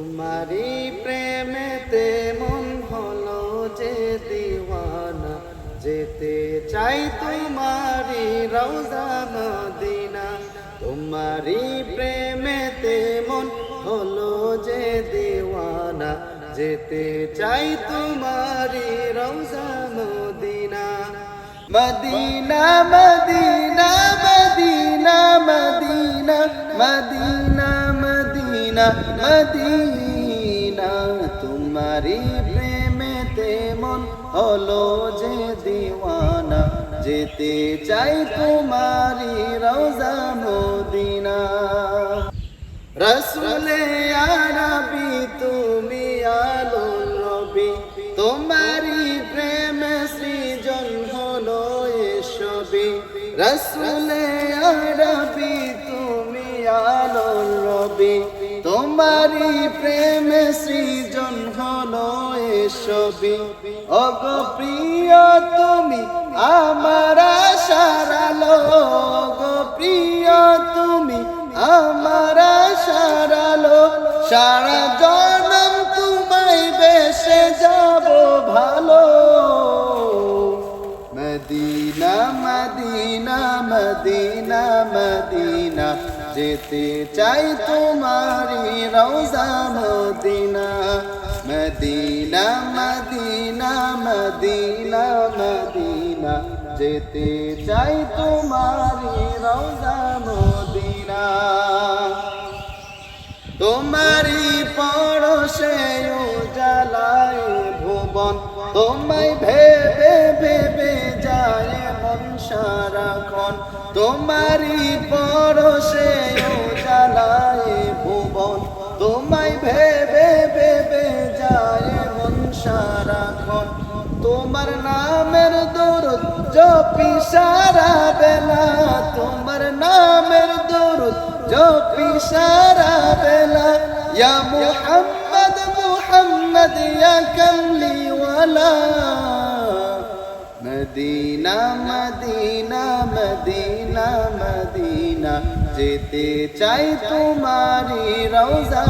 তোমারি প্রেমেতে মন হলো যে দিওয়ানা। যেতে চাই তোমারি রওজা মদিনা। তোমারি প্রেমেতে মন হলো যে দিওয়ানা। যেতে চাই তোমারি রওজা Medina. Medina Medina Medina Medina Medina Medina Medina. তোমারি প্রেমেতে মন হলো যে দিওয়ানা, যেতে চাই তোমারি রওজা মদিনা। রসুলে আরবি, তুমি আলো রবি তোমারি প্রেম সৃজন হলো এসবি। রসুলে আরবি, তুমি আলো রবি তোমারি প্রেম সৃজন হলো এসবি। অগ প্রিয়, তুমি আমার সারালো গো প্রিয়, তুমি আমার সারালো সারা জনম তোমায় বেসে যাব ভালো। মদিনা মদিনা মদিনা মদিনা, যেতে চাই তোমারি রওজা Medina. Medina Medina Medina Medina, যেতে চাই তোমারি রওজা মদিনা। তোমারি পরশে জ্বালায় ভুবন, তোমায় ভেবে ভেবে যায় মন সারাক্ষণ। তোমারি পরশে জ্বালায় ভুবন, তোমায় ভেবে তোমার নামের দরুদ জপি সারা বেলা। তোমার নামের দরুদ জপি সারা বেলা। ইয়া মুহাম্মদ মুহাম্মদ, ইয়া কামলি ওয়ালা। মদিনা মদিনা মদিনা মদিনা, যেতে চাই তোমারি রওজা।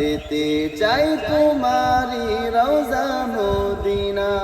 যেতে চাই তোমারি রওজা মদিনা।